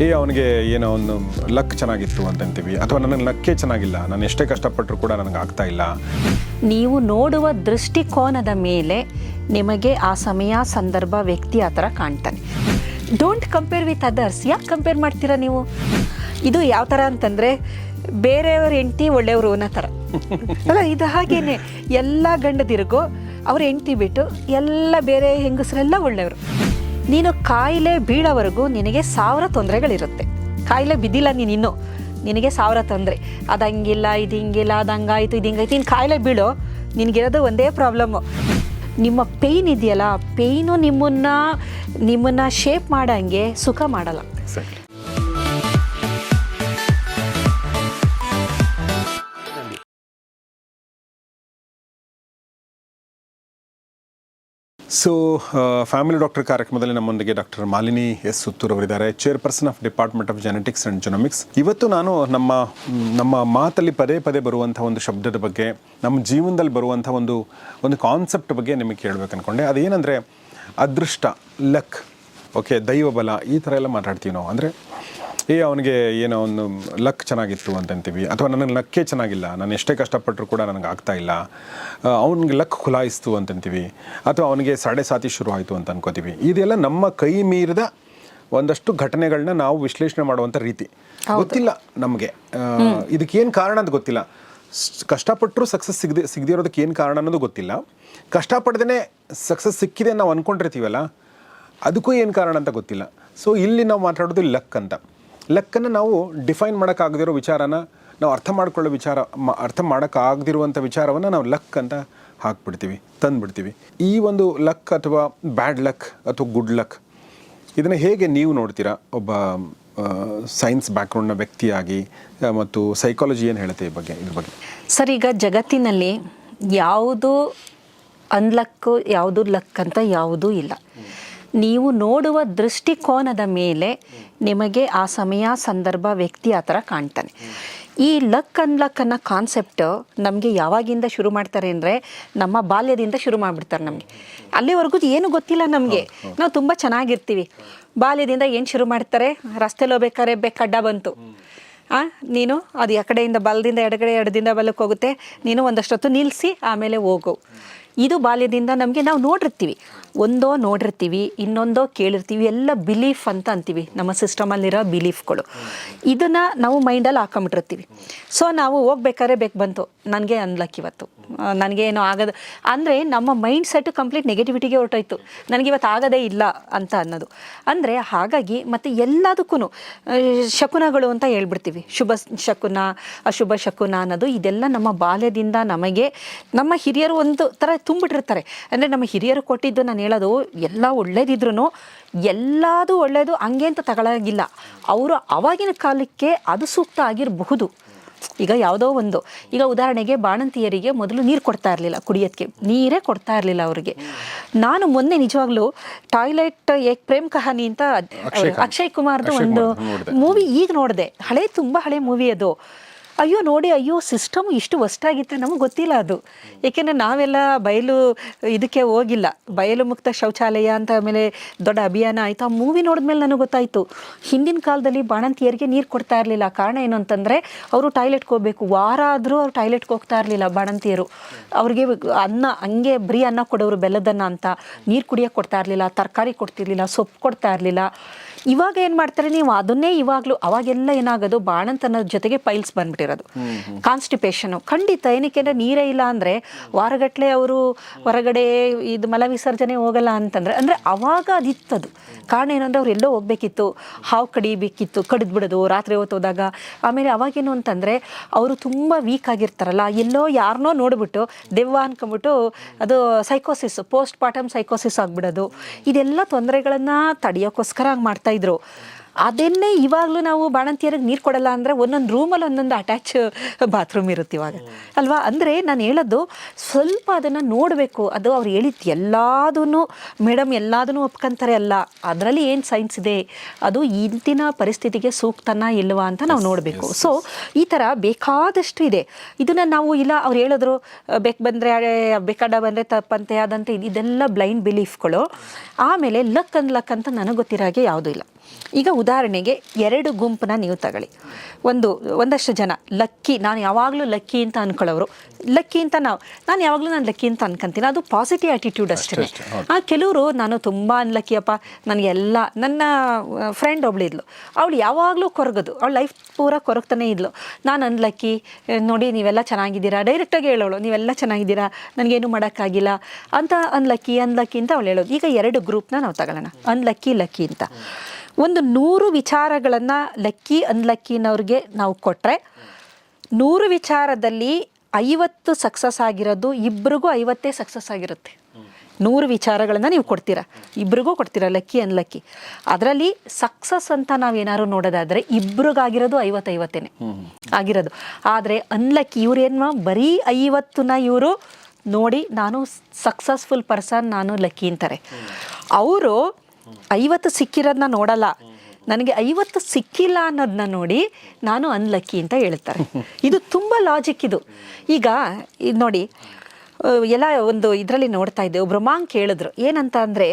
ಏ, ಅವನಿಗೆ ಏನೋ ಒಂದು ಲಕ್ ಚೆನ್ನಾಗಿತ್ತು ಅಂತ ಅಂತೀವಿ. ಅಥವಾ ನನಗೆ ಲಕ್ಕೇ ಚೆನ್ನಾಗಿಲ್ಲ. ನಾನು ಎಷ್ಟೇ ಕಷ್ಟಪಟ್ಟರು ಕೂಡ ನನಗೆ ಆಗ್ತಾ ಇಲ್ಲ. ನೀವು ನೋಡುವ ದೃಷ್ಟಿಕೋನದ ಮೇಲೆ ನಿಮಗೆ ಆ ಸಮಯ, ಸಂದರ್ಭ, ವ್ಯಕ್ತಿ ಆ ಥರ ಕಾಣ್ತಾನೆ. ಡೋಂಟ್ ಕಂಪೇರ್ ವಿತ್ ಅದರ್ಸ್ ಯಾಕೆ ಕಂಪೇರ್ ಮಾಡ್ತೀರಾ ನೀವು? ಇದು ಯಾವ ಥರ ಅಂತಂದರೆ ಬೇರೆಯವ್ರ ಹೆಂಡ್ತಿ ಒಳ್ಳೆಯವರು ಅನ್ನೋ ಥರ. ಅಲ್ಲ, ಇದು ಹಾಗೇನೆ. ಎಲ್ಲ ಗಂಡದಿರಿಗೂ, ಅವ್ರ ಹೆಂಡ್ತಿ ಬಿಟ್ಟು ಎಲ್ಲ ಬೇರೆ ಹೆಂಗಸರೆಲ್ಲ ಒಳ್ಳೆಯವರು. ನೀನು ಕಾಯಿಲೆ ಬೀಳೋವರೆಗೂ ನಿನಗೆ ಸಾವಿರ ತೊಂದರೆಗಳಿರುತ್ತೆ. ಕಾಯಿಲೆ ಬಿದ್ದಿಲ್ಲ ನೀನು ಇನ್ನೂ. ನಿನಗೆ ಸಾವಿರ ತೊಂದರೆ. ಅದು ಹಂಗಿಲ್ಲ ಇದು ಹಿಂಗಿಲ್ಲ ಅದು ಹಂಗಾಯ್ತು ಇದು ಹಿಂಗಾಯ್ತು ನೀನು ಕಾಯಿಲೆ ಬೀಳೋ, ನಿನಗಿರೋದು ಒಂದೇ ಪ್ರಾಬ್ಲಮ್ಮು ನಿಮ್ಮ ಪೇಯ್ನ್ ಇದೆಯಲ್ಲ, ಪೇಯ್ನು ನಿಮ್ಮನ್ನ ನಿಮ್ಮನ್ನ ಶೇಪ್ ಮಾಡೋಂಗೆ ಸುಖ ಮಾಡಲ್ಲ. ಸೊ ಫ್ಯಾಮಿಲಿ ಡಾಕ್ಟರ್ ಕಾರ್ಯಕ್ರಮದಲ್ಲಿ ನಮ್ಮೊಂದಿಗೆ ಡಾಕ್ಟರ್ ಮಾಲಿನಿ ಎಸ್ ಸುತ್ತೂರ್ ಅವರಿದ್ದಾರೆ. Chairperson of department of genetics and genomics ಇವತ್ತು ನಾನು ನಮ್ಮ ನಮ್ಮ ಮಾತಲ್ಲಿ ಪದೇ ಪದೇ ಬರುವಂಥ ಒಂದು ಶಬ್ದದ ಬಗ್ಗೆ, ನಮ್ಮ ಜೀವನದಲ್ಲಿ ಬರುವಂಥ ಒಂದು ಒಂದು ಕಾನ್ಸೆಪ್ಟ್ ಬಗ್ಗೆ ನಿಮಗೆ ಕೇಳಬೇಕು ಅಂದ್ಕೊಂಡೆ ಅದೇನೆಂದರೆ, ಅದೃಷ್ಟ ಲಕ್ ಓಕೆ ದೈವ ಬಲ ಈ ಥರ ಎಲ್ಲ ಮಾತಾಡ್ತೀವಿ ನಾವು. ಅಂದರೆ ಏ ಅವನಿಗೆ ಏನೋ ಒಂದು ಲಕ್ ಚೆನ್ನಾಗಿತ್ತು ಅಂತ ಅಂತೀವಿ. ಅಥವಾ ನನಗೆ ಲಕ್ಕೇ ಚೆನ್ನಾಗಿಲ್ಲ ನಾನು ಎಷ್ಟೇ ಕಷ್ಟಪಟ್ಟರು ಕೂಡ ನನಗೆ ಆಗ್ತಾ ಇಲ್ಲ. ಅವನಿಗೆ ಲಕ್ ಖುಲಾಯಿಸ್ತು ಅಂತಂತೀವಿ ಅಥವಾ ಅವನಿಗೆ ಸಾಡೆ ಸಾತಿ ಶುರು ಆಯಿತು ಅಂತ ಅನ್ಕೋತೀವಿ. ಇದೆಲ್ಲ ನಮ್ಮ ಕೈ ಮೀರಿದ ಒಂದಷ್ಟು ಘಟನೆಗಳನ್ನ ನಾವು ವಿಶ್ಲೇಷಣೆ ಮಾಡುವಂಥ ರೀತಿ. ಗೊತ್ತಿಲ್ಲ ನಮಗೆ. ಇದಕ್ಕೇನು ಕಾರಣ ಅಂತ ಗೊತ್ತಿಲ್ಲ. ಕಷ್ಟಪಟ್ಟರೂ ಸಕ್ಸಸ್ ಸಿಗದೆ ಸಿಗದಿರೋದಕ್ಕೆ ಏನು ಕಾರಣ ಅನ್ನೋದು ಗೊತ್ತಿಲ್ಲ. ಕಷ್ಟಪಡ್ದೇ ಸಕ್ಸಸ್ ಸಿಕ್ಕಿದೆ ನಾವು ಅಂದ್ಕೊಂಡಿರ್ತೀವಲ್ಲ ಅದಕ್ಕೂ ಏನು ಕಾರಣ ಅಂತ ಗೊತ್ತಿಲ್ಲ. ಸೊ ಇಲ್ಲಿ ನಾವು ಮಾತಾಡೋದು ಲಕ್ ಅಂತ. ಲಕ್ಕನ್ನು ನಾವು ಡಿಫೈನ್ ಮಾಡೋಕ್ಕಾಗದಿರೋ ವಿಚಾರನ, ನಾವು ಅರ್ಥ ಮಾಡ್ಕೊಳ್ಳೋ ವಿಚಾರ, ಮ- ಅರ್ಥ ಮಾಡೋಕ್ಕಾಗದಿರುವಂಥ ವಿಚಾರವನ್ನು ನಾವು ಲಕ್ ಅಂತ ಹಾಕ್ಬಿಡ್ತೀವಿ, ತಂದುಬಿಡ್ತೀವಿ. ಈ ಒಂದು ಲಕ್ ಅಥವಾ ಬ್ಯಾಡ್ ಲಕ್ ಅಥವಾ ಗುಡ್ ಲಕ್, ಇದನ್ನು ಹೇಗೆ ನೀವು ನೋಡ್ತೀರಾ? ಒಬ್ಬ ಸೈನ್ಸ್ ಬ್ಯಾಕ್ಗ್ರೌಂಡ್ನ ವ್ಯಕ್ತಿಯಾಗಿ ಮತ್ತು ಸೈಕಾಲಜಿ ಏನು ಹೇಳುತ್ತೆ ಈ ಬಗ್ಗೆ, ಇದ್ರ ಬಗ್ಗೆ? ಸರ್, ಈಗ ಜಗತ್ತಿನಲ್ಲಿ ಯಾವುದು ಅನ್ಲಕ್ಕು ಯಾವುದು ಲಕ್ ಅಂತ ಯಾವುದೂ ಇಲ್ಲ. ನೀವು ನೋಡುವ ದೃಷ್ಟಿಕೋನದ ಮೇಲೆ ನಿಮಗೆ ಆ ಸಮಯ ಸಂದರ್ಭ ವ್ಯಕ್ತಿ ಆ ಥರ ಕಾಣ್ತಾನೆ. ಈ ಲಕ್ ಅನ್ ಲಕ್ ಅನ್ನೋ ಕಾನ್ಸೆಪ್ಟ್ ನಮಗೆ ಯಾವಾಗಿಂದ ಶುರು ಮಾಡ್ತಾರೆ ಅಂದರೆ ನಮ್ಮ ಬಾಲ್ಯದಿಂದ ಶುರು ಮಾಡಿಬಿಡ್ತಾರೆ ನಮಗೆ. ಅಲ್ಲಿವರೆಗೂ ಏನು ಗೊತ್ತಿಲ್ಲ ನಮಗೆ. ನಾವು ತುಂಬ ಚೆನ್ನಾಗಿರ್ತೀವಿ. ಬಾಲ್ಯದಿಂದ ಏನು ಶುರು ಮಾಡ್ತಾರೆ? ರಸ್ತೆಲಿ ಹೋಗ್ಬೇಕಾದ್ರೆ ಬೆಕ್ಕಡ್ಡ ಬಂತು. ಆ ನೀನು ಅದು ಎಕಡೆಯಿಂದ ಕಡೆಯಿಂದ ಬಲದಿಂದ ಎಡಗಡೆ ಎಡದಿಂದ ಬಲಕ್ಕೆ ಹೋಗುತ್ತೆ. ನೀನು ಒಂದಷ್ಟೊತ್ತು ನಿಲ್ಲಿಸಿ ಆಮೇಲೆ ಹೋಗು. ಇದು ಬಾಲ್ಯದಿಂದ ನಮಗೆ ನಾವು ನೋಡಿರ್ತೀವಿ. ಒಂದೋ ನೋಡಿರ್ತೀವಿ, ಇನ್ನೊಂದೋ ಕೇಳಿರ್ತೀವಿ, ಎಲ್ಲ ಬಿಲೀಫ್ ಅಂತ ಅಂತೀವಿ. ನಮ್ಮ ಸಿಸ್ಟಮಲ್ಲಿರೋ ಬಿಲೀಫ್ಗಳು ಇದನ್ನು ನಾವು ಮೈಂಡಲ್ಲಿ ಹಾಕೊಂಬಿಟ್ಟಿರ್ತೀವಿ ಸೊ ನಾವು ಹೋಗ್ಬೇಕಾದ್ರೆ ಬೇಕು ಬಂತು. ನನಗೆ ಅನ್ಲಕ್ ಇವತ್ತು. ನನಗೆ ನನಗೇನು ಆಗದ, ಅಂದರೆ ನಮ್ಮ ಮೈಂಡ್ ಸೆಟ್ ಕಂಪ್ಲೀಟ್ ನೆಗೆಟಿವಿಟಿಗೆ ಹೊರಟೋಯ್ತು. ನನಗೆ ಇವತ್ತು ಆಗದೇ ಇಲ್ಲ ಅಂತ ಅನ್ನೋದು. ಅಂದರೆ ಹಾಗಾಗಿ ಮತ್ತು ಎಲ್ಲದಕ್ಕೂ ಶಕುನಗಳು ಅಂತ ಹೇಳ್ಬಿಡ್ತೀವಿ. ಶುಭ ಶಕುನ, ಅಶುಭ ಶಕುನ ಅನ್ನೋದು ಇದೆಲ್ಲ ನಮ್ಮ ಬಾಲ್ಯದಿಂದ ನಮಗೆ ನಮ್ಮ ಹಿರಿಯರು ಒಂದು ಥರ ತುಂಬಿಟ್ಟಿರ್ತಾರೆ. ಅಂದರೆ ನಮ್ಮ ಹಿರಿಯರು ಕೊಟ್ಟಿದ್ದು ನಾನು ಹೇಳೋದು ಎಲ್ಲ ಒಳ್ಳೇದಿದ್ರು ಎಲ್ಲದೂ ಒಳ್ಳೆಯದು ಹಂಗೆ ಅಂತ ತಗೊಳಗಿಲ್ಲ. ಅವರು ಅವಾಗಿನ ಕಾಲಕ್ಕೆ ಅದು ಸೂಕ್ತ ಆಗಿರಬಹುದು. ಈಗ ಯಾವುದೋ ಒಂದು ಈಗ ಉದಾಹರಣೆಗೆ ಬಾಣಂತಿಯರಿಗೆ ಮೊದಲು ನೀರು ಕೊಡ್ತಾ ಇರಲಿಲ್ಲ ಕುಡಿಯೋದಕ್ಕೆ ನೀರೇ ಕೊಡ್ತಾ ಇರಲಿಲ್ಲ ಅವರಿಗೆ. ನಾನು ಮೊನ್ನೆ ನಿಜವಾಗ್ಲೂ ಟಾಯ್ಲೆಟ್ ಏಕ್ ಪ್ರೇಮ್ ಕಹಾನಿ ಅಂತ ಅಕ್ಷಯ್ ಕುಮಾರ್ದು ಒಂದು ಮೂವಿ ಈಗ ನೋಡಿದೆ. ಹಳೆ ತುಂಬ ಹಳೆ ಮೂವಿ ಅದು. ಅಯ್ಯೋ ನೋಡಿ, ಅಯ್ಯೋ ಸಿಸ್ಟಮ್ ಇಷ್ಟು ವಸ್ಟಾಗಿತ್ತು ನಮಗೆ ಗೊತ್ತಿಲ್ಲ ಅದು. ಏಕೆಂದರೆ ನಾವೆಲ್ಲ ಬಯಲು ಇದಕ್ಕೆ ಹೋಗಿಲ್ಲ. ಬಯಲು ಮುಕ್ತ ಶೌಚಾಲಯ ಅಂತ ಆಮೇಲೆ ದೊಡ್ಡ ಅಭಿಯಾನ ಆಯಿತು. ಆ ಮೂವಿ ನೋಡಿದ್ಮೇಲೆ ನನಗೆ ಗೊತ್ತಾಯಿತು. ಹಿಂದಿನ ಕಾಲದಲ್ಲಿ ಬಾಣಂತಿಯರಿಗೆ ನೀರು ಕೊಡ್ತಾ ಇರಲಿಲ್ಲ. ಕಾರಣ ಏನು ಅಂತಂದರೆ, ಅವರು ಟಾಯ್ಲೆಟ್ಗೆ ಹೋಗಬೇಕು ವಾರ ಆದರೂ ಅವ್ರು ಟಾಯ್ಲೆಟ್ಗೆ ಹೋಗ್ತಾ ಇರಲಿಲ್ಲ ಬಾಣಂತಿಯರು. ಅವ್ರಿಗೆ ಅನ್ನ, ಹಂಗೆ ಬರೀ ಅನ್ನ ಕೊಡೋರು ಬೆಲ್ಲದನ್ನ ಅಂತ. ನೀರು ಕುಡಿಯೋಕೆ ಕೊಡ್ತಾ ಇರಲಿಲ್ಲ, ತರಕಾರಿ ಕೊಡ್ತಿರ್ಲಿಲ್ಲ, ಸೊಪ್ಪು ಕೊಡ್ತಾ ಇರಲಿಲ್ಲ. ಇವಾಗ ಏನು ಮಾಡ್ತಾರೆ ನೀವು ಅದನ್ನೇ ಇವಾಗ್ಲೂ ಅವಾಗೆಲ್ಲ ಏನಾಗೋದು ಬಾಣಂತನದ ಜೊತೆಗೆ ಪೈಲ್ಸ್ ಬಂದ್ಬಿಟ್ಟಿರೋದು. ಕಾನ್ಸ್ಟಿಪೇಷನು ಖಂಡಿತ ಏನಕ್ಕೆ ಅಂದರೆ ನೀರೇ ಇಲ್ಲ ಅಂದ್ರೆ ವಾರಗಟ್ಟಲೆ ಅವರು ಹೊರಗಡೆ ಇದು ಮಲ ವಿಸರ್ಜನೆ ಹೋಗಲ್ಲ ಅಂತಂದ್ರೆ ಅಂದ್ರೆ ಅವಾಗ ಅದಿತ್ತದು. ಕಾರಣ ಏನಂದ್ರೆ ಅವ್ರು ಎಲ್ಲೋ ಹೋಗ್ಬೇಕಿತ್ತು ಹಾವು ಕಡಿಬೇಕಿತ್ತು ಕಡಿದು ಬಿಡೋದು ರಾತ್ರಿ ಹೊತ್ತು ಹೋದಾಗ. ಆಮೇಲೆ ಅವಾಗೇನು ಅಂತಂದ್ರೆ ಅವರು ತುಂಬ ವೀಕ್ ಆಗಿರ್ತಾರಲ್ಲ ಎಲ್ಲೋ ಯಾರನ್ನೋ ನೋಡಿಬಿಟ್ಟು ದೆವ್ವ ಅನ್ಕೊಂಬಿಟ್ಟು ಅದು ಸೈಕೋಸಿಸ್ ಪೋಸ್ಟ್ ಪಾರ್ಟಮ್ ಸೈಕೋಸಿಸ್ ಆಗಿಬಿಡೋದು. ಇದೆಲ್ಲ ತೊಂದರೆಗಳನ್ನ ತಡೆಯೋಕ್ಕೋಸ್ಕರ ಹಂಗೆ ಮಾಡ್ತಾಯಿದ್ರು ಅದನ್ನೇ ಇವಾಗಲೂ ನಾವು ಬಾಣಂತಿಯರಿಗೆ ನೀರು ಕೊಡಲ್ಲ ಅಂದರೆ ಒಂದೊಂದು ರೂಮಲ್ಲಿ ಒಂದೊಂದು ಅಟ್ಯಾಚ್ ಬಾತ್ರೂಮ್ ಇರುತ್ತೆ ಇವಾಗ. ಅಲ್ವಾ? ಅಂದರೆ ನಾನು ಹೇಳೋದು ಸ್ವಲ್ಪ ಅದನ್ನು ನೋಡಬೇಕು. ಅದು ಅವ್ರು ಹೇಳಿದ್ದು ಎಲ್ಲದೂ ಮೇಡಮ್ ಎಲ್ಲದನ್ನು ಒಪ್ಕೊಂತಾರೆ ಅಲ್ಲ. ಅದರಲ್ಲಿ ಏನು ಸೈನ್ಸ್ ಇದೆ? ಅದು ಇಂದಿನ ಪರಿಸ್ಥಿತಿಗೆ ಸೂಕ್ತನ ಇಲ್ವಾ ಅಂತ ನಾವು ನೋಡಬೇಕು. ಸೊ ಈ ಥರ ಬೇಕಾದಷ್ಟು ಇದೆ. ಇದನ್ನು ನಾವು ಇಲ್ಲ ಅವ್ರು ಹೇಳಿದ್ರು ಬೇಕು ಬಂದರೆ ಬೇಕಾಡ ಬಂದರೆ ತಪ್ಪಂತೆ ಆದಂತೆ ಇದು- ಇದೆಲ್ಲ ಬ್ಲೈಂಡ್ ಬಿಲೀಫ್ಗಳು ಆಮೇಲೆ ಲಕ್ ಅಂದ್ ಲಕ್ ಅಂತ ನನಗೆ ಗೊತ್ತಿರೋ ಹಾಗೆ ಯಾವುದೂ ಇಲ್ಲ. ಈಗ ಉದಾಹರಣೆಗೆ ಎರಡು ಗುಂಪನ್ನ ನೀವು ತಗೊಳ್ಳಿ. ಒಂದು ಒಂದಷ್ಟು ಜನ ಲಕ್ಕಿ ನಾನು ಯಾವಾಗಲೂ ಲಕ್ಕಿ ಅಂತ ಅನ್ಕೊಳ್ಳೋರು. ಲಕ್ಕಿ ಅಂತ ನಾವು ನಾನು ಯಾವಾಗಲೂ ನಾನು ಲಕ್ಕಿ ಅಂತ ಅನ್ಕೊಂತೀನಿ. ಅದು ಪಾಸಿಟಿವ್ ಆ್ಯಟಿಟ್ಯೂಡ್ ಅಷ್ಟೇ ಅಷ್ಟೇ, ಆ ಕೆಲವರು ನಾನು ತುಂಬ ಅನ್ಲಕ್ಕಿಯಪ್ಪ ನನಗೆಲ್ಲ ನನ್ನ ಫ್ರೆಂಡ್ ಒಬ್ಳಿದ್ಲು ಅವಳು ಯಾವಾಗಲೂ ಕೊರಗೋದು. ಅವಳು ಲೈಫ್ ಪೂರ ಕೊರಗ್ತಾನೆ ಇದ್ಲು. ನಾನು ಅನ್ಲಕ್ಕಿ ನೋಡಿ ನೀವೆಲ್ಲ ಚೆನ್ನಾಗಿದ್ದೀರಾ? ಡೈರೆಕ್ಟಾಗಿ ಹೇಳೋಳು. ನೀವೆಲ್ಲ ಚೆನ್ನಾಗಿದ್ದೀರಾ? ನನಗೇನು ಮಾಡೋಕ್ಕಾಗಿಲ್ಲ? ಅಂತ ಅನ್ಲಕ್ಕಿ ಅನ್ಲಕ್ಕಿ ಅಂತ ಅವಳು ಹೇಳೋದು. ಈಗ ಎರಡು ಗ್ರೂಪ್ನ ನಾವು ತಗೊಳ್ಳೋಣ. ಅನ್ಲಕ್ಕಿ ಲಕ್ಕಿ ಅಂತ. ಒಂದು ನೂರು ವಿಚಾರಗಳನ್ನು ಲಕ್ಕಿ ಅನ್ಲಕ್ಕಿನವ್ರಿಗೆ ನಾವು ಕೊಟ್ಟರೆ ನೂರು ವಿಚಾರದಲ್ಲಿ ಐವತ್ತು ಸಕ್ಸಸ್ ಆಗಿರೋದು ಇಬ್ರಿಗೂ ಐವತ್ತೇ ಸಕ್ಸಸ್ ಆಗಿರುತ್ತೆ. ನೂರು ವಿಚಾರಗಳನ್ನು ನೀವು ಕೊಡ್ತೀರಾ? ಇಬ್ರಿಗೂ ಕೊಡ್ತೀರಾ ಲಕ್ಕಿ ಅನ್ಲಕ್ಕಿ ಅದರಲ್ಲಿ ಸಕ್ಸಸ್ ಅಂತ ನಾವೇನಾದ್ರು ನೋಡೋದಾದರೆ ಇಬ್ರಿಗಾಗಿರೋದು ಐವತ್ತೈವತ್ತೇನೆ ಆಗಿರೋದು. ಆದರೆ ಅನ್ಲಕ್ಕಿ ಇವ್ರೇನು ಬರೀ ಐವತ್ತನ್ನ ಇವರು ನೋಡಿ ನಾನು ಸಕ್ಸಸ್ಫುಲ್ ಪರ್ಸನ್ ನಾನು ಲಕ್ಕಿ ಅಂತಾರೆ. ಅವರು ಐವತ್ತು ಸಿಕ್ಕಿರೋದನ್ನ ನೋಡಲ್ಲ. ನನಗೆ ಐವತ್ತು ಸಿಕ್ಕಿಲ್ಲ ಅನ್ನೋದನ್ನ ನೋಡಿ ನಾನು ಅನ್ಲಕ್ಕಿ ಅಂತ ಹೇಳ್ತಾರೆ. ಇದು ತುಂಬ ಲಾಜಿಕ್ ಇದು. ಈಗ, ಇದು ನೋಡಿ ಎಲ್ಲ ಒಂದು ಇದರಲ್ಲಿ ನೋಡ್ತಾ ಇದ್ದೆ. ಒಬ್ಬರು ಮಾಂಗ್ ಕೇಳಿದ್ರು ಏನಂತ ಅಂದರೆ,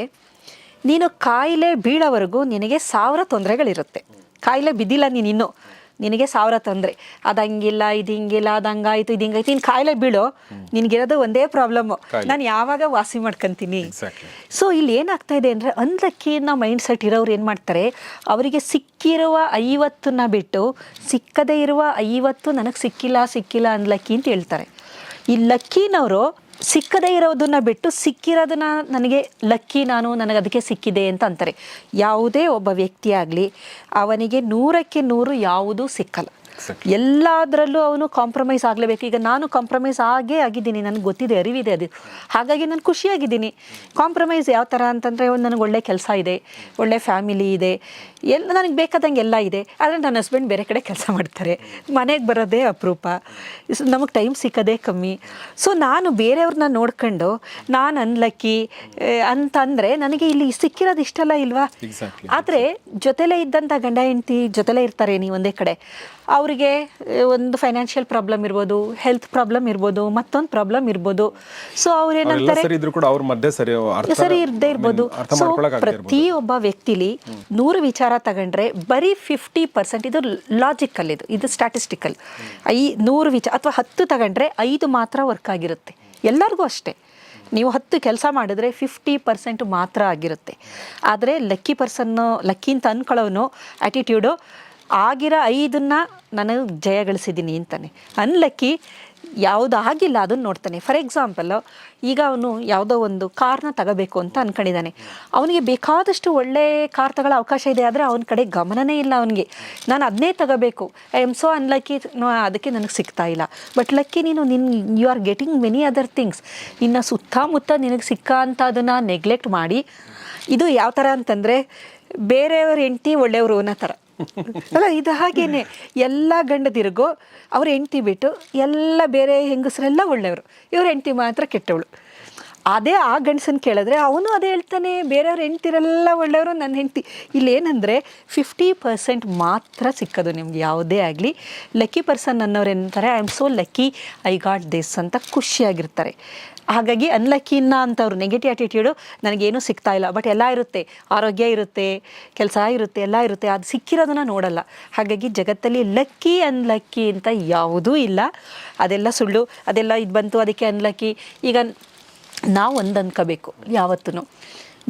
ನೀನು ಕಾಯಿಲೆ ಬೀಳೋವರೆಗೂ ನಿನಗೆ ಸಾವಿರ ತೊಂದರೆಗಳಿರುತ್ತೆ. ಕಾಯಿಲೆ ಬಿದ್ದಿಲ್ಲ ನೀನು ಇನ್ನೂ ನಿನಗೆ ಸಾವಿರ ತೊಂದರೆ. ಅದು ಹಂಗಿಲ್ಲ ಇದು ಹಿಂಗಿಲ್ಲ ಅದು ಹಂಗಾಯ್ತು ಇದು ಹಿಂಗಾಯ್ತು. ನೀನು ಕಾಯಿಲೆ ಬೀಳೋ. ನಿನಗಿರೋದು ಒಂದೇ ಪ್ರಾಬ್ಲಮ್ಮು. ನಾನು ಯಾವಾಗ ವಾಸಿ ಮಾಡ್ಕೊಂತೀನಿ. ಸೊ ಇಲ್ಲಿ ಏನಾಗ್ತಾ ಇದೆ ಅಂದರೆ ಅನ್ಲಕ್ಕಿನ ಮೈಂಡ್ ಸೆಟ್ ಇರೋರು ಏನು ಮಾಡ್ತಾರೆ? ಅವರಿಗೆ ಸಿಕ್ಕಿರುವ ಐವತ್ತನ್ನ ಬಿಟ್ಟು ಸಿಕ್ಕದೇ ಇರುವ ಐವತ್ತು ನನಗೆ ಸಿಕ್ಕಿಲ್ಲ ಸಿಕ್ಕಿಲ್ಲ ಅನ್ಲಕ್ಕಿ ಅಂತ ಹೇಳ್ತಾರೆ. ಈ ಲಕ್ಕಿನವರು ಸಿಕ್ಕದೇ ಇರೋದನ್ನ ಬಿಟ್ಟು ಸಿಕ್ಕಿರೋದನ್ನ ನನಗೆ ಲಕ್ಕಿ ನಾನು ನನಗೆ ಅದಕ್ಕೆ ಸಿಕ್ಕಿದೆ ಅಂತ ಅಂತಾರೆ ಯಾವುದೇ ಒಬ್ಬ ವ್ಯಕ್ತಿ ಆಗಲಿ ಅವನಿಗೆ ನೂರಕ್ಕೆ ನೂರು ಯಾವುದೂ ಸಿಕ್ಕಲ್ಲ. ಎಲ್ಲದರಲ್ಲೂ ಅವನು ಕಾಂಪ್ರಮೈಸ್ ಆಗಲೇಬೇಕು. ಈಗ ನಾನು ಕಾಂಪ್ರಮೈಸ್ ಆಗೇ ಆಗಿದ್ದೀನಿ ನನಗೆ ಗೊತ್ತಿದೆ ಅರಿವಿದೆ ಅದು. ಹಾಗಾಗಿ ನಾನು ಖುಷಿಯಾಗಿದ್ದೀನಿ. ಕಾಂಪ್ರಮೈಸ್ ಯಾವ ಥರ ಅಂತಂದರೆ ಒಂದು ನನಗೆ ಒಳ್ಳೆ ಕೆಲಸ ಇದೆ ಒಳ್ಳೆ ಫ್ಯಾಮಿಲಿ ಇದೆ ಎಲ್ಲ ನನಗೆ ಬೇಕಾದಂಗೆ ಎಲ್ಲ ಇದೆ. ಆದರೆ ನನ್ನ ಹಸ್ಬೆಂಡ್ ಬೇರೆ ಕಡೆ ಕೆಲಸ ಮಾಡ್ತಾರೆ. ಮನೆಗೆ ಬರೋದೇ ಅಪರೂಪ. ನಮಗೆ ಟೈಮ್ ಸಿಕ್ಕೋದೇ ಕಮ್ಮಿ. ಸೊ ನಾನು ಬೇರೆಯವ್ರನ್ನ ನೋಡ್ಕೊಂಡು ನಾನು ಅನ್ಲಕ್ಕಿ ಅಂತಂದರೆ ನನಗೆ ಇಲ್ಲಿ ಸಿಕ್ಕಿರೋದು ಇಷ್ಟಲ್ಲ ಇಲ್ವಾ. ಆದರೆ ಜೊತೆಲೇ ಇದ್ದಂಥ ಗಂಡ ಹೆಂಡತಿ ಜೊತೆಲೇ ಇರ್ತಾರೆ ನೀವು ಒಂದೇ ಕಡೆ. ಅವರಿಗೆ ಒಂದು ಫೈನಾನ್ಷಿಯಲ್ ಪ್ರಾಬ್ಲಮ್ ಇರ್ಬೋದು ಹೆಲ್ತ್ ಪ್ರಾಬ್ಲಮ್ ಇರ್ಬೋದು ಮತ್ತೊಂದು ಪ್ರಾಬ್ಲಮ್ ಇರ್ಬೋದು. ಸೊ ಅವ್ರು ಏನಂತಾರೆ ಸರಿ ಇರದೇ ಇರ್ಬೋದು. ಸೊ ಪ್ರತಿಯೊಬ್ಬ ವ್ಯಕ್ತಿಲಿ ನೂರು ವಿಚಾರ ತಗೊಂಡ್ರೆ ಬರೀ ಫಿಫ್ಟಿ ಪರ್ಸೆಂಟ್ ಇದು ಲಾಜಿಕಲ್ ಇದು ಇದು ಸ್ಟ್ಯಾಟಿಸ್ಟಿಕಲ್ ಐ ನೂರು ವಿಚಾರ ಅಥವಾ ಹತ್ತು ತಗೊಂಡ್ರೆ ಐದು ಮಾತ್ರ ವರ್ಕ್ ಆಗಿರುತ್ತೆ. ಎಲ್ಲರಿಗೂ ಅಷ್ಟೇ. ನೀವು ಹತ್ತು ಕೆಲಸ ಮಾಡಿದ್ರೆ ಫಿಫ್ಟಿ ಪರ್ಸೆಂಟ್ ಮಾತ್ರ ಆಗಿರುತ್ತೆ. ಆದರೆ ಲಕ್ಕಿ ಪರ್ಸನ್ನು ಲಕ್ಕಿ ಅಂತ ಅನ್ಕೊಳ್ಳೋನು ಆ್ಯಟಿಟ್ಯೂಡು ಆಗಿರೋ ಐದನ್ನ ನಾನು ಜಯಗಳಿಸಿದ್ದೀನಿ ಅಂತಾನೆ. ಅನ್ಲಕ್ಕಿ ಯಾವುದು ಆಗಿಲ್ಲ ಅದನ್ನು ನೋಡ್ತಾನೆ. ಫಾರ್ ಎಕ್ಸಾಂಪಲ್ ಈಗ ಅವನು ಯಾವುದೋ ಒಂದು ಕಾರ್ನ ತಗೋಬೇಕು ಅಂತ ಅನ್ಕೊಂಡಿದ್ದಾನೆ. ಅವನಿಗೆ ಬೇಕಾದಷ್ಟು ಒಳ್ಳೆ ಕಾರ್ ತಗೊಳ್ಳೋ ಅವಕಾಶ ಇದೆ, ಆದರೆ ಅವನ ಕಡೆ ಗಮನನೇ ಇಲ್ಲ ಅವನಿಗೆ. ನಾನು ಅದನ್ನೇ ತಗೋಬೇಕು. ಐ ಎಂ ಸೊ ಅನ್ಲಕ್ಕಿ ಅದಕ್ಕೆ ನನಗೆ ಸಿಗ್ತಾ ಇಲ್ಲ. ಬಟ್ ಲಕ್ಕಿ ನೀನು ನಿನ್ you are getting many other things ಇನ್ನು ಸುತ್ತಮುತ್ತ ನಿನಗೆ ಸಿಕ್ಕ ಅಂತ ಅದನ್ನು ನೆಗ್ಲೆಕ್ಟ್ ಮಾಡಿ, ಇದು ಯಾವ ಥರ ಅಂತಂದರೆ, ಬೇರೆಯವ್ರ ಹೆಂಡ್ತಿ ಒಳ್ಳೆಯವರು ಅನ್ನೋ ಥರ ಅಲ್ಲ, ಇದು ಹಾಗೇನೆ ಎಲ್ಲ ಗಂಡದಿರಿಗೂ ಅವ್ರ ಹೆಂಡ್ತಿ ಬಿಟ್ಟು ಎಲ್ಲ ಬೇರೆ ಹೆಂಗಸರೆಲ್ಲ ಒಳ್ಳೆಯವರು. ಇವ್ರ ಹೆಂಡ್ತಿ ಮಾತ್ರ ಕೆಟ್ಟವಳು. ಅದೇ ಆ ಗಂಡಸನ್ನ ಕೇಳಿದ್ರೆ ಅವನು ಅದೇ ಹೇಳ್ತಾನೆ, ಬೇರೆಯವ್ರ ಹೆಂಡ್ತಿರೆಲ್ಲ ಒಳ್ಳೆಯವರು ನನ್ನ ಹೆಂಡ್ತಿ. ಇಲ್ಲೇನಂದರೆ ಫಿಫ್ಟಿ ಪರ್ಸೆಂಟ್ ಮಾತ್ರ ಸಿಕ್ಕೋದು ನಿಮ್ಗೆ, ಯಾವುದೇ ಆಗಲಿ. ಲಕ್ಕಿ ಪರ್ಸನ್ ಅನ್ನೋರು ಏನಂತಾರೆ I am so lucky I got this ಅಂತ ಖುಷಿಯಾಗಿರ್ತಾರೆ. ಹಾಗಾಗಿ ಅನ್ಲಕ್ಕಿನ ಅಂತವ್ರು ನೆಗೆಟಿವ್ ಆ್ಯಟಿಟ್ಯೂಡು ನನಗೇನು ಸಿಗ್ತಾ ಇಲ್ಲ. ಬಟ್ ಎಲ್ಲ ಇರುತ್ತೆ. ಆರೋಗ್ಯ ಇರುತ್ತೆ, ಕೆಲಸ ಇರುತ್ತೆ, ಎಲ್ಲ ಇರುತ್ತೆ. ಅದು ಸಿಕ್ಕಿರೋದನ್ನ ನೋಡಲ್ಲ. ಹಾಗಾಗಿ ಜಗತ್ತಲ್ಲಿ ಲಕ್ಕಿ ಅನ್ಲಕ್ಕಿ ಅಂತ ಯಾವುದೂ ಇಲ್ಲ. ಅದೆಲ್ಲ ಸುಳ್ಳು. ಅದೆಲ್ಲ ಇದು ಬಂತು, ಅದಕ್ಕೆ ಅನ್ಲಕ್ಕಿ ಈಗ ನಾವು ಒಂದು ಅನ್ಕೋಬೇಕು ಯಾವತ್ತೂ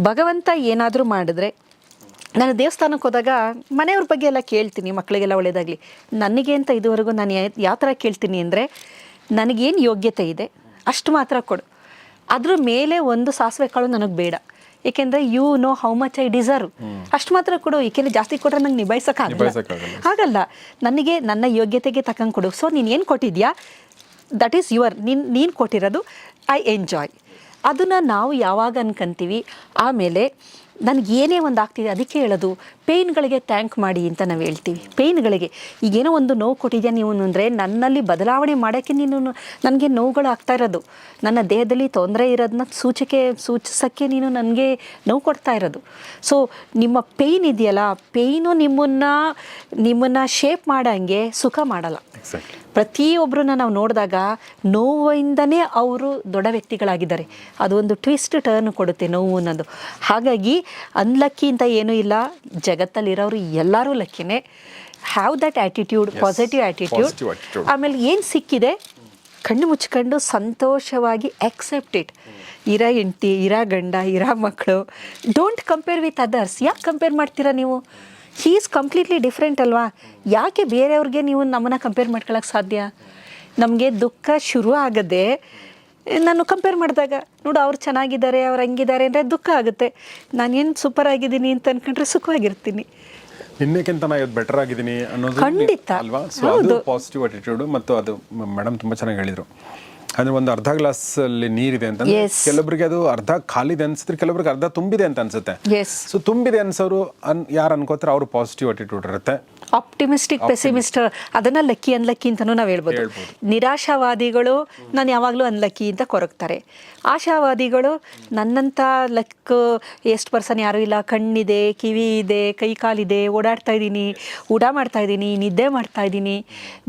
ಭಗವಂತ ಏನಾದರೂ ಮಾಡಿದ್ರೆ, ನಾನು ದೇವಸ್ಥಾನಕ್ಕೆ ಹೋದಾಗ ಮನೆಯವ್ರ ಬಗ್ಗೆ ಎಲ್ಲ ಕೇಳ್ತೀನಿ ಮಕ್ಕಳಿಗೆಲ್ಲ ಒಳ್ಳೆಯದಾಗಲಿ ನನಗೆ ಅಂತ ಇದುವರೆಗೂ ನಾನು ಯಾವ ಥರ ಕೇಳ್ತೀನಿ ಅಂದರೆ, ನನಗೇನು ಯೋಗ್ಯತೆ ಇದೆ, ಅಷ್ಟು ಮಾತ್ರ ಕೊಡು. ಅದ್ರ ಮೇಲೆ ಒಂದು ಸಾಸಿವೆ ಕಾಳು ನನಗೆ ಬೇಡ. ಯಾಕೆಂದ್ರೆ you know how much I deserve ಅಷ್ಟು ಮಾತ್ರ ಕೊಡು ಏಕೆಂದರೆ ಜಾಸ್ತಿ ಕೊಟ್ಟರೆ ನಂಗೆ ನಿಭಾಯಿಸೋಕ್ಕಾಗಲ್ಲ. ಆಗಲ್ಲ ನನಗೆ ನನ್ನ ಯೋಗ್ಯತೆಗೆ ತಕ್ಕಂಗೆ ಕೊಡು. ಸೊ ನೀನು ಏನು ಕೊಟ್ಟಿದ್ಯಾ? ದಟ್ ಈಸ್ ಯುವರ್ ನೀನು ನೀನು ಕೊಟ್ಟಿರೋದು ಐ ಎಂಜಾಯ್ ಅದನ್ನು ನಾವು ಯಾವಾಗ ಅನ್ಕಂತೀವಿ? ಆಮೇಲೆ ನನಗೆ ಏನೇ ಒಂದು ಆಗ್ತಿದೆ ಅದಕ್ಕೆ ಹೇಳೋದು ಪೇಯ್ನ್ಗಳಿಗೆ ಥ್ಯಾಂಕ್ ಮಾಡಿ ಅಂತ ನಾವು ಹೇಳ್ತೀವಿ. ಪೇಯ್ನ್ಗಳಿಗೆ ಈಗೇನೋ ಒಂದು ನೋವು ಕೊಟ್ಟಿದ್ಯಾ ನೀವು ಅಂದರೆ ನನ್ನಲ್ಲಿ ಬದಲಾವಣೆ ಮಾಡೋಕ್ಕೆ ನೀನು ನನಗೆ ನೋವುಗಳು ಆಗ್ತಾ ಇರೋದು. ನನ್ನ ದೇಹದಲ್ಲಿ ತೊಂದರೆ ಇರೋದನ್ನ ಸೂಚಿಕೆ ಸೂಚಿಸೋಕ್ಕೆ ನೀನು ನನಗೆ ನೋವು ಕೊಡ್ತಾ ಇರೋದು. ಸೊ ನಿಮ್ಮ ಪೇಯ್ನ್ ಇದೆಯಲ್ಲ ಪೇಯ್ನು ನಿಮ್ಮನ್ನು ನಿಮ್ಮನ್ನು ಶೇಪ್ ಮಾಡೋಂಗೆ ಸುಖ ಮಾಡಲ್ಲ. ಪ್ರತಿಯೊಬ್ಬರನ್ನ ನಾವು ನೋಡಿದಾಗ ನೋವಿಂದನೇ ಅವರು ದೊಡ್ಡ ವ್ಯಕ್ತಿಗಳಾಗಿದ್ದಾರೆ. ಅದು ಒಂದು ಟ್ವಿಸ್ಟ್ ಟರ್ನ್ ಕೊಡುತ್ತೆ ನೋವು ಅನ್ನೋದು. ಹಾಗಾಗಿ ಅನ್ಲಕ್ಕಿ ಅಂತ ಏನೂ ಇಲ್ಲ. ಜಗತ್ತಲ್ಲಿರೋರು ಎಲ್ಲರೂ ಲಕ್ಕಿನೇ. Have that attitude positive attitude ಆಮೇಲೆ ಏನು ಸಿಕ್ಕಿದೆ? ಕಣ್ಣು ಮುಚ್ಕೊಂಡು ಸಂತೋಷವಾಗಿ ಆಕ್ಸೆಪ್ಟ್ ಇಟ್ ಇರ ಹೆಂಡ್ತಿ ಇರ ಗಂಡ ಇರ ಮಕ್ಕಳು ಡೋಂಟ್ ಕಂಪೇರ್ ವಿತ್ ಅದರ್ಸ್ ಯಾಕೆ ಕಂಪೇರ್ ಮಾಡ್ತೀರಾ ನೀವು? ಹೀ ಈಸ್ ಕಂಪ್ಲೀಟ್ಲಿ ಡಿಫ್ರೆಂಟ್ ಅಲ್ವಾ? ಯಾಕೆ ಬೇರೆಯವ್ರಿಗೆ ನೀವು ನಮ್ಮನ್ನು ಕಂಪೇರ್ ಮಾಡ್ಕೊಳಕ್ಕೆ ಸಾಧ್ಯ? ನಮಗೆ ದುಃಖ ಶುರು ಆಗದೆ ನಾನು ಕಂಪೇರ್ ಮಾಡಿದಾಗ ನೋಡು ಅವ್ರು ಚೆನ್ನಾಗಿದ್ದಾರೆ ಅವ್ರು ಹಂಗಿದ್ದಾರೆ ಅಂದರೆ ದುಃಖ ಆಗುತ್ತೆ ನಾನೇನು ಸೂಪರ್ ಆಗಿದ್ದೀನಿ ಅಂತ ಅನ್ಕೊಂಡ್ರೆ ಸುಖವಾಗಿರ್ತೀನಿ ನಿನ್ನೆಕ್ಕಿಂತ ನಾ ಇವತ್ತು ಬೆಟರ್ ಆಗಿದ್ದೀನಿ ಅನ್ನೋದು ಖಂಡಿತ. ಅಲ್ವಾ ಸೊ ಅದು. ಪಾಸಿಟಿವ್ ಅಟಿಟ್ಯೂಡ್ ಮತ್ತು ಅದು ಮೇಡಮ್ ತುಂಬಾ ಚೆನ್ನಾಗಿ ಹೇಳಿದ್ರು ಅಂದ್ರೆ ಒಂದು ಅರ್ಧ ಗ್ಲಾಸ್ ಅಲ್ಲಿ ನೀರಿದೆ ಅಂತ Yes. ಕೆಲವರಿಗೆ ಅದು ಅರ್ಧ ಖಾಲಿದೆ ಅನ್ಸುತ್ತೆ ಕೆಲವರಿಗೆ ಅರ್ಧ ತುಂಬಿದೆ ಅಂತ ಅನ್ಸುತ್ತೆ. ಸೊ ತುಂಬಿದೆ ಅನ್ಸೋರು ಅನ್ ಯಾರು ಅನ್ಕೋತಾರೆ ಅವ್ರು ಪಾಸಿಟಿವ್ ಅಟಿಟ್ಯೂಡ್ ಇರುತ್ತೆ. ಆಪ್ಟಿಮಿಸ್ಟಿಕ್ ಪೆಸಿಮಿಸ್ಟ್ ಅದನ್ನ ಲಕ್ಕಿ ಅನ್ಲಕ್ಕಿ ಅಂತಲೂ ನಾವು ಹೇಳ್ಬೋದು. ನಿರಾಶಾವಾದಿಗಳು ನಾನು ಯಾವಾಗಲೂ ಅನ್ಲಕ್ಕಿ ಅಂತ ಕೊರಗ್ತಾರೆ. ಆಶಾವಾದಿಗಳು ನನ್ನಂತ ಲಕ್ ಎಷ್ಟು ಪರ್ಸನ್ ಯಾರು ಇಲ್ಲ. ಕಣ್ಣಿದೆ ಕಿವಿ ಇದೆ ಕೈ ಕಾಲಿದೆ ಓಡಾಡ್ತಾ ಇದ್ದೀನಿ ಊಟ ಮಾಡ್ತಾ ಇದ್ದೀನಿ ನಿದ್ದೆ ಮಾಡ್ತಾ ಇದ್ದೀನಿ.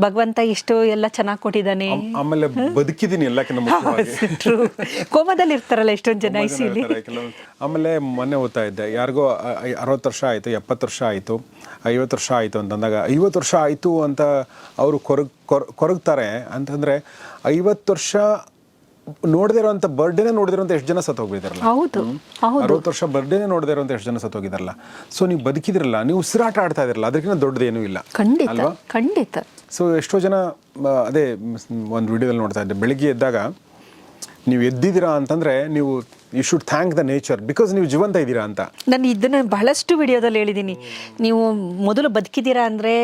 ಭಗವಂತ ಎಷ್ಟು ಎಲ್ಲ ಚೆನ್ನಾಗಿ ಕೊಟ್ಟಿದ್ದಾನೆ. ಆಮೇಲೆ ಬದುಕಿದ್ದೀನಿ ಮುಖ್ಯವಾಗಿ. True. ಕೋಮದಲ್ಲಿ ಇರ್ತಾರಲ್ಲ ಎಷ್ಟೊಂದು ಜನ ಐಸಿಲಿ ಆಮೇಲೆ ಮೊನ್ನೆ ಓದ್ತಾ ಇದ್ದೆ. ಯಾರಿಗೋ ಅರವತ್ತು ವರ್ಷ ಆಯಿತು ಎಪ್ಪತ್ತು ವರ್ಷ ಆಯಿತು ಐವತ್ತು ವರ್ಷ ಆಯಿತು ಅಂತಂದಾಗ ಐವತ್ತು ವರ್ಷ ಆಯಿತು ಅಂತ ಅವರು ಕೊರಗ್ ಕೊರ್ ಕೊರಗ್ತಾರೆ ಅಂತಂದರೆ ಐವತ್ತು ವರ್ಷ ನೋಡದೇ ಬರ್ಡೇನೆ ನೋಡಿದಿರೋಂಥ ಎಷ್ಟು ಜನ ಸತ್ತೋಗಿದಾರಲ್ಲ ಹೌದು ಹೌದು. ಅರವತ್ತು ವರ್ಷ ಬರ್ಡೇನೇ ನೋಡದೇ ಅಂತ ಎಷ್ಟು ಜನ ಸತ್ತೋಗಿದಾರಲ್ಲ ಸೊ ನೀವು ಬದುಕಿದಿರಲ್ಲ ನೀವು ಉಸಿರಾಟ ಆಡ್ತಾ ಇದಿರಲ್ಲ ಅದಕ್ಕಿಂತ ದೊಡ್ಡದೇನೂ ಇಲ್ಲ. ಖಂಡಿತ ಅಲ್ವಾ? ಖಂಡಿತ. ಸೊ ಎಷ್ಟೋ ಜನ ಅದೇ ಒಂದು ವಿಡಿಯೋದಲ್ಲಿ ನೋಡ್ತಾ ಇದ್ದೆ. ಬೆಳಿಗ್ಗೆ ಎದ್ದಾಗ ನೀವು ಎದ್ದಿದ್ದೀರಾ ಅಂತಂದರೆ ನೀವು you should thank the nature because ನೀವು ಜೀವಂತ ಇದ್ದೀರಾ ಅಂತ. ನಾನು ಇದನ್ನ ಬಹಳಷ್ಟು ವಿಡಿಯೋದಲ್ಲಿ ಹೇಳಿದ್ದೀನಿ. ನೀವು ಮೊದಲು ಬದುಕಿದ್ದೀರಾ ಅಂದರೆ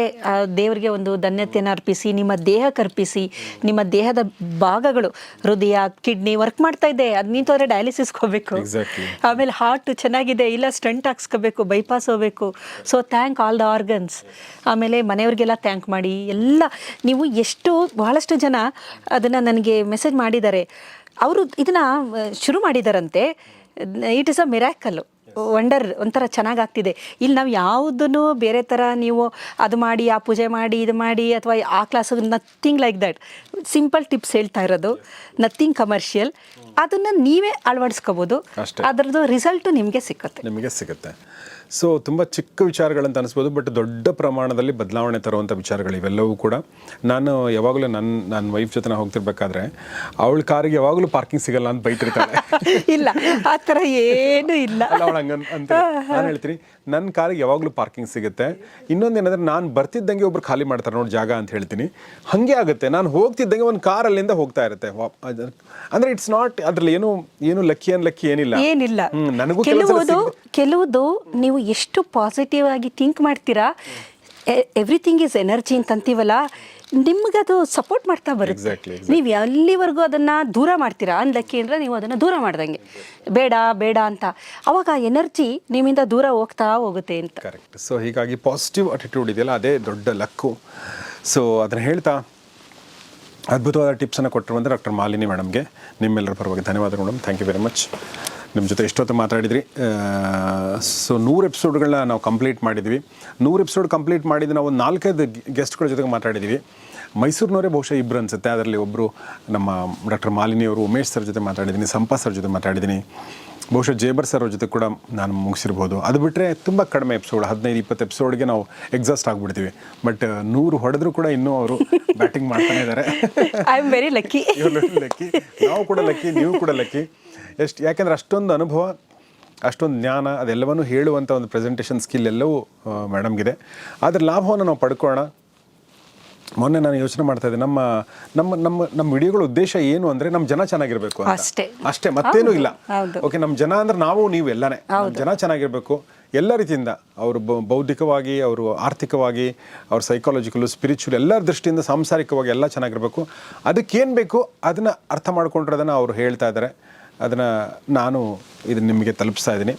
ದೇವರಿಗೆ ಒಂದು ಧನ್ಯತೆಯನ್ನು ಅರ್ಪಿಸಿ ನಿಮ್ಮ ದೇಹಕ್ಕೆ ಅರ್ಪಿಸಿ ನಿಮ್ಮ ದೇಹದ ಭಾಗಗಳು ಹೃದಯ ಕಿಡ್ನಿ ವರ್ಕ್ ಮಾಡ್ತಾ ಇದೆ. ಅದು ನಿಂತೋದ್ರೆ ಡಯಾಲಿಸಿಸ್ ಹೋಗ್ಬೇಕು. ಆಮೇಲೆ ಹಾರ್ಟ್ ಚೆನ್ನಾಗಿದೆ ಇಲ್ಲ ಸ್ಟಂಟ್ ಹಾಕ್ಸ್ಕೋಬೇಕು ಬೈಪಾಸ್ ಹೋಗ್ಬೇಕು. So thank all the organs ಆಮೇಲೆ ಮನೆಯವ್ರಿಗೆಲ್ಲ ಥ್ಯಾಂಕ್ ಮಾಡಿ ಎಲ್ಲ. ನೀವು ಎಷ್ಟು ಬಹಳಷ್ಟು ಜನ ಅದನ್ನು ನನಗೆ ಮೆಸೇಜ್ ಮಾಡಿದ್ದಾರೆ. ಅವರು ಇದನ್ನ ಶುರು ಮಾಡಿದಾರಂತೆ. It is a miracle wonder ಒಂಥರ ಚೆನ್ನಾಗಾಗ್ತಿದೆ. ಇಲ್ಲಿ ನಾವು ಯಾವುದನ್ನು ಬೇರೆ ಥರ ನೀವು ಅದು ಮಾಡಿ ಆ ಪೂಜೆ ಮಾಡಿ ಇದು ಮಾಡಿ ಅಥವಾ ಆ class nothing like that simple tips ಹೇಳ್ತಾ ಇರೋದು. ನಥಿಂಗ್ ಕಮರ್ಷಿಯಲ್ ಅದನ್ನು ನೀವೇ ಅಳವಡಿಸ್ಕೋಬೋದು. ಅದರದ್ದು ರಿಸಲ್ಟು ನಿಮಗೆ ಸಿಕ್ಕುತ್ತೆ. ನಿಮಗೆ ಸಿಗುತ್ತೆ ಸೊ ತುಂಬ ಚಿಕ್ಕ ವಿಚಾರಗಳಂತ ಅನಿಸ್ಬೋದು ಬಟ್ ದೊಡ್ಡ ಪ್ರಮಾಣದಲ್ಲಿ ಬದಲಾವಣೆ ತರುವಂಥ ವಿಚಾರಗಳು ಇವೆಲ್ಲವೂ ಕೂಡ. ನಾನು ಯಾವಾಗಲೂ ನನ್ನ ನನ್ನ ವೈಫ್ ಜೊತೆ ನಾನು ಹೋಗ್ತಿರ್ಬೇಕಾದ್ರೆ ಅವಳ ಕಾರಿಗೆ ಯಾವಾಗಲೂ ಪಾರ್ಕಿಂಗ್ ಸಿಗಲ್ಲ ಅಂತ ಬೈತಿರ್ತಾಳೆ. ಇಲ್ಲ ಆ ಥರ ಏನೂ ಇಲ್ಲ. ಅವಳು ಹಂಗಂತ ನಾನು ಹೇಳ್ತೀನಿ ನನ್ನ ಕಾರಿಗೆ ಯಾವಾಗಲೂ ಪಾರ್ಕಿಂಗ್ ಸಿಗುತ್ತೆ. ಇನ್ನೊಂದೇನಂದ್ರೆ ನಾನು ಬರ್ತಿದ್ದಂಗೆ ಒಬ್ರು ಖಾಲಿ ಮಾಡ್ತಾರೆ ನೋಡಿ ಜಾಗ ಅಂತ ಹೇಳ್ತೀನಿ. ಹಾಗೆ ಆಗುತ್ತೆ. ನಾನು ಹೋಗ್ತಿದ್ದಂಗೆ ಒಂದು ಕಾರ್ ಅಲ್ಲಿಂದ ಹೋಗ್ತಾ ಇರುತ್ತೆ. ಅಂದರೆ ಅದ್- ಅಂದ್ರೆ ಇಟ್ಸ್ ನಾಟ್ ಅದ್ರಲ್ಲಿ ಏನು ಏನು ಲಕ್ಕಿ ಅನ್ ಲಕ್ಕಿ ಏನಿಲ್ಲ. ಏನಿಲ್ಲ ನನಗೂ ಕೆಲವು ಕೆಲವುದು ಕೆಲವುದು ನೀವು ಎಷ್ಟು ಪಾಸಿಟಿವ್ ಆಗಿ ಥಿಂಕ್ ಮಾಡ್ತೀರಾ? ಎವ್ರಿಥಿಂಗ್ ಇಸ್ ಎನರ್ಜಿ ಅಂತ ಅಂತೀವಲ್ಲ ಅದು ಸಪೋರ್ಟ್ ಮಾಡ್ತಾ ಬರುತ್ತೆ. ನೀವು ಎಲ್ಲಿವರೆಗೂ ಅದನ್ನು ದೂರ ಮಾಡ್ತೀರಾ? ಅನ್ಲಕ್ಕಿ ಅಂದ್ರೆ ನೀವು ಅದನ್ನು ದೂರ ಮಾಡ್ದಂಗೆ. ಬೇಡ ಬೇಡ ಅಂತ. ಅವಾಗ ಆ ಎನರ್ಜಿ ನಿಮ್ಮಿಂದ ದೂರ ಹೋಗ್ತಾ ಹೋಗುತ್ತೆ ಅಂತ. ಕರೆಕ್ಟ್ ಸೊ ಹೀಗಾಗಿ ಪಾಸಿಟಿವ್ ಅಟಿಟ್ಯೂಡ್ ಇದೆಯಲ್ಲ ಅದೇ ದೊಡ್ಡ ಲಕ್ಕು. ಸೊ ಅದನ್ನು ಹೇಳ್ತಾ ಅದ್ಭುತವಾದ ಟಿಪ್ಸನ್ನು ಕೊಟ್ಟಿರುವಂಥ ಡಾಕ್ಟರ್ ಮಾಲಿನಿ ಮೇಡಮ್ಗೆ ನಿಮ್ಮೆಲ್ಲರ ಪರವಾಗಿ ಧನ್ಯವಾದಗಳು madam thank you very much ನಿಮ್ಮ ಜೊತೆ ಎಷ್ಟೊತ್ತು ಮಾತಾಡಿದ್ರಿ? ಸೊ ನೂರು ಎಪಿಸೋಡ್ಗಳನ್ನ ನಾವು ಕಂಪ್ಲೀಟ್ ಮಾಡಿದ್ವಿ. ನೂರು ಎಪಿಸೋಡ್ ಕಂಪ್ಲೀಟ್ ಮಾಡಿದ್ದು ನಾವು ನಾಲ್ಕೈದು ಗೆಸ್ಟ್ಗಳ ಜೊತೆಗೆ ಮಾತಾಡಿದ್ವಿ. ಮೈಸೂರಿನವರೇ ಬಹುಶಃ ಇಬ್ಬರು ಅನಿಸುತ್ತೆ. ಅದರಲ್ಲಿ ಒಬ್ಬರು ನಮ್ಮ ಡಾಕ್ಟರ್ ಮಾಲಿನಿ ಅವರು ಉಮೇಶ್ ಸರ್ ಜೊತೆ ಮಾತಾಡಿದ್ದೀನಿ ಸಂಪಾ ಸರ್ ಜೊತೆ ಮಾತಾಡಿದ್ದೀನಿ. ಬಹುಶಃ ಜೇಬರ್ ಸರ್ ಅವ್ರ ಜೊತೆ ಕೂಡ ನಾನು ಮುಗಿಸಿರ್ಬೋದು. ಅದು ಬಿಟ್ಟರೆ ತುಂಬ ಕಡಿಮೆ ಎಪಿಸೋಡ್ ಹದಿನೈದು ಇಪ್ಪತ್ತು ಎಪಿಸೋಡ್ಗೆ ನಾವು ಎಕ್ಸಾಸ್ಟ್ ಆಗಿಬಿಡ್ತೀವಿ. ಬಟ್ ನೂರು ಹೊಡೆದ್ರು ಕೂಡ ಇನ್ನೂ ಅವರು ಬ್ಯಾಟಿಂಗ್ ಮಾಡ್ತಾನೆ ಇದ್ದಾರೆ I am very lucky lucky ನಾವು ಕೂಡ ಲಕ್ಕಿ ನೀವು ಕೂಡ ಲಕ್ಕಿ ಎಷ್ಟು ಯಾಕೆಂದ್ರೆ ಅಷ್ಟೊಂದು ಅನುಭವ ಅಷ್ಟೊಂದು ಜ್ಞಾನ ಅದೆಲ್ಲವನ್ನು ಹೇಳುವಂಥ ಒಂದು ಪ್ರೆಸೆಂಟೇಷನ್ ಸ್ಕಿಲ್ ಎಲ್ಲವೂ ಮೇಡಮ್ಗಿದೆ ಅದರ ಲಾಭವನ್ನು ನಾವು ಪಡ್ಕೊಳ್ಳೋಣ. ಮೊನ್ನೆ ನಾನು ಯೋಚನೆ ಮಾಡ್ತಾ ಇದ್ದೆ ನಮ್ಮ ನಮ್ಮ ನಮ್ಮ ನಮ್ಮ ವಿಡಿಯೋಗಳ ಉದ್ದೇಶ ಏನು ಅಂದರೆ ನಮ್ಮ ಜನ ಚೆನ್ನಾಗಿರಬೇಕು ಅಷ್ಟೇ. ಅಷ್ಟೇ ಮತ್ತೇನೂ ಇಲ್ಲ. ಓಕೆ ನಮ್ಮ ಜನ ಅಂದ್ರೆ ನಾವು ನೀವು ಎಲ್ಲನೇ. ಜನ ಚೆನ್ನಾಗಿರಬೇಕು. ಎಲ್ಲ ರೀತಿಯಿಂದ ಅವರು ಬೌದ್ಧಿಕವಾಗಿ ಅವರು ಆರ್ಥಿಕವಾಗಿ ಅವ್ರ ಸೈಕಾಲಜಿಕಲು ಸ್ಪಿರಿಚುವಲ್ ಎಲ್ಲರ ದೃಷ್ಟಿಯಿಂದ ಸಾಂಸಾರಿಕವಾಗಿ ಎಲ್ಲ ಚೆನ್ನಾಗಿರಬೇಕು. ಅದಕ್ಕೇನು ಬೇಕು? ಅದನ್ನು ಅರ್ಥ ಮಾಡ್ಕೊಂಡಿರೋದನ್ನು ಅವರು ಹೇಳ್ತಾ ಇದ್ದಾರೆ ಅದನ್ನು ನಾನು ಇದನ್ನು ನಿಮಗೆ ತಲುಪಿಸ್ತಾ ಇದ್ದೀನಿ.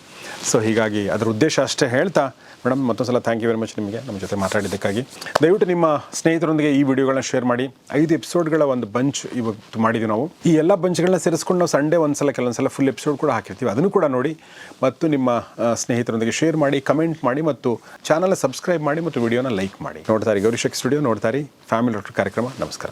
ಸೊ ಹೀಗಾಗಿ ಅದರ ಉದ್ದೇಶ ಅಷ್ಟೇ ಹೇಳ್ತಾ, ಮೇಡಮ್ ಮತ್ತೊಂದು ಸಲ ಥ್ಯಾಂಕ್ ಯು ವೆರಿ ಮಚ್ ನಿಮಗೆ ನಮ್ಮ ಜೊತೆ ಮಾತಾಡಿದ್ದಕ್ಕಾಗಿ. ದಯವಿಟ್ಟು ನಿಮ್ಮ ಸ್ನೇಹಿತರೊಂದಿಗೆ ಈ ವಿಡಿಯೋಗಳನ್ನ ಶೇರ್ ಮಾಡಿ. ಐದು ಎಪಿಸೋಡ್ಗಳ ಒಂದು ಬಂಚ್ ಇವತ್ತು ಮಾಡಿದ್ವಿ ನಾವು. ಈ ಎಲ್ಲ ಬಂಚ್ಗಳನ್ನ ಸೇರಿಸ್ಕೊಂಡು ನಾವು ಸಂಡೇ ಒಂದು ಸಲ ಕೆಲವೊಂದು ಸಲ ಫುಲ್ ಎಪಿಸೋಡ್ ಕೂಡ ಹಾಕಿರ್ತೀವಿ. ಅದನ್ನು ಕೂಡ ನೋಡಿ ಮತ್ತು ನಿಮ್ಮ ಸ್ನೇಹಿತರೊಂದಿಗೆ ಶೇರ್ ಮಾಡಿ ಕಮೆಂಟ್ ಮಾಡಿ ಮತ್ತು ಚಾನಲ್ ಸಬ್ಸ್ಕ್ರೈಬ್ ಮಾಡಿ ಮತ್ತು ವಿಡಿಯೋನ ಲೈಕ್ ಮಾಡಿ. ನೋಡ್ತಾರೆ ಗೌರಿಶಕ್ ಸ್ಟುಡಿಯೋ ನೋಡ್ತಾರೆ ಫ್ಯಾಮಿಲಿ ಡಾಕ್ಟರ್ ಕಾರ್ಯಕ್ರಮ. ನಮಸ್ಕಾರ.